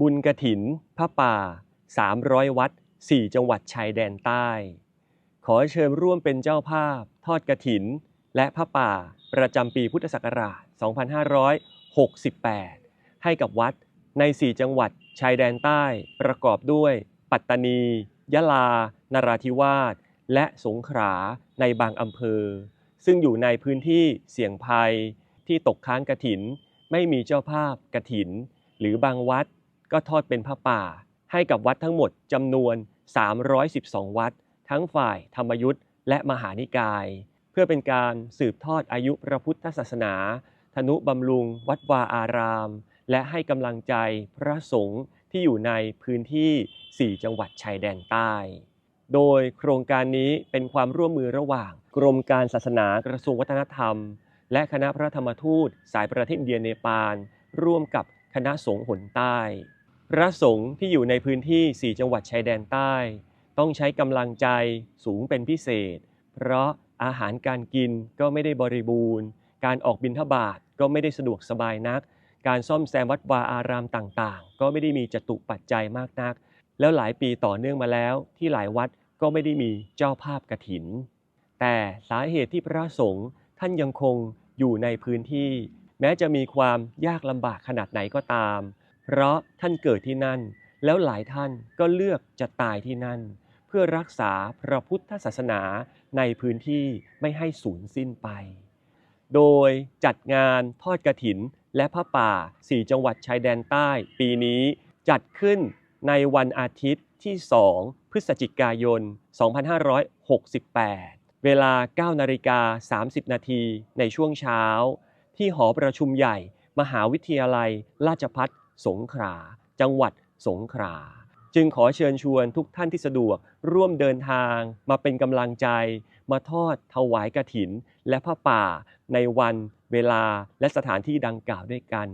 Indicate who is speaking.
Speaker 1: บุญกระถินพระป่า 300 วัด 4 จังหวัดชายแดนใต้ ขอเชิญร่วมเป็นเจ้าภาพ ทอดกระถิน และพระป่า ประจำปีพุทธศักราช 2568 ให้กับวัดใน 4 จังหวัดชายแดนใต้ ประกอบด้วย ปัตตานี ยะลา นราธิวาส และสงขลาในบางอำเภอ ซึ่งอยู่ในพื้นที่เสี่ยงภัยที่ตกค้างกระถิน ไม่มีเจ้าภาพกระถิน หรือบางวัด ก็ทอดเป็นพระป่า ให้กับวัดทั้งหมดจำนวน 312 วัด ทั้งฝ่ายธรรมยุทธ์และมหานิกาย เพื่อเป็นการสืบทอดอายุพระพุทธศาสนา ธนุบำรุง วัดวาอาราม และให้กำลังใจพระสงฆ์ที่อยู่ในพื้นที่ 4 จังหวัดชายแดนใต้ โดยโครงการนี้เป็นความร่วมมือระหว่าง กรมการศาสนากระทรวงวัฒนธรรม และคณะพระธรรมทูต สายประเทศเดียเนปาล ร่วมกับคณะสงฆ์หนใต้ พระสงฆ์ที่อยู่ในพื้นที่ 4 จังหวัดชายแดนใต้ ต้องใช้กำลังใจสูงเป็นพิเศษ เพราะอาหารการกินก็ไม่ได้บริบูรณ์ การออกบิณฑบาตก็ไม่ได้สะดวกสบายนัก การซ่อมแซมวัดวาอารามต่างๆ ก็ไม่ได้มีจตุปัจจัยมากนัก แล้วหลายปีต่อเนื่องมาแล้ว ที่หลายวัดก็ไม่ได้มีเจ้าภาพกระถิน แต่สาเหตุที่พระสงฆ์ท่านยังคงอยู่ในพื้นที่ แม้จะมีความยากลำบากขนาดไหนก็ตาม เพราะท่านเกิดที่นั่น แล้วหลายท่านก็เลือกจะตายที่นั่น เพื่อรักษาพระพุทธศาสนาในพื้นที่ไม่ให้สูญสิ้นไป โดยจัดงานทอดกระถินและพระป่า 4 จังหวัดชายแดนใต้ ปีนี้จัดขึ้นในวันอาทิตย์ที่ 2 พฤศจิกายน 2568 เวลา 9 นาฬิกา 30 นาทีในช่วงเช้า ที่หอประชุมใหญ่ มหาวิทยาลัย ราชพัฒ สงขลาจังหวัดสงขลาจึงขอเชิญชวนทุกท่านที่สะดวกร่วมเดินทางมาเป็นกำลังใจ มาทอดถวายกระถิน และพระป่าในวันเวลาและสถานที่ดังกล่าวด้วยกัน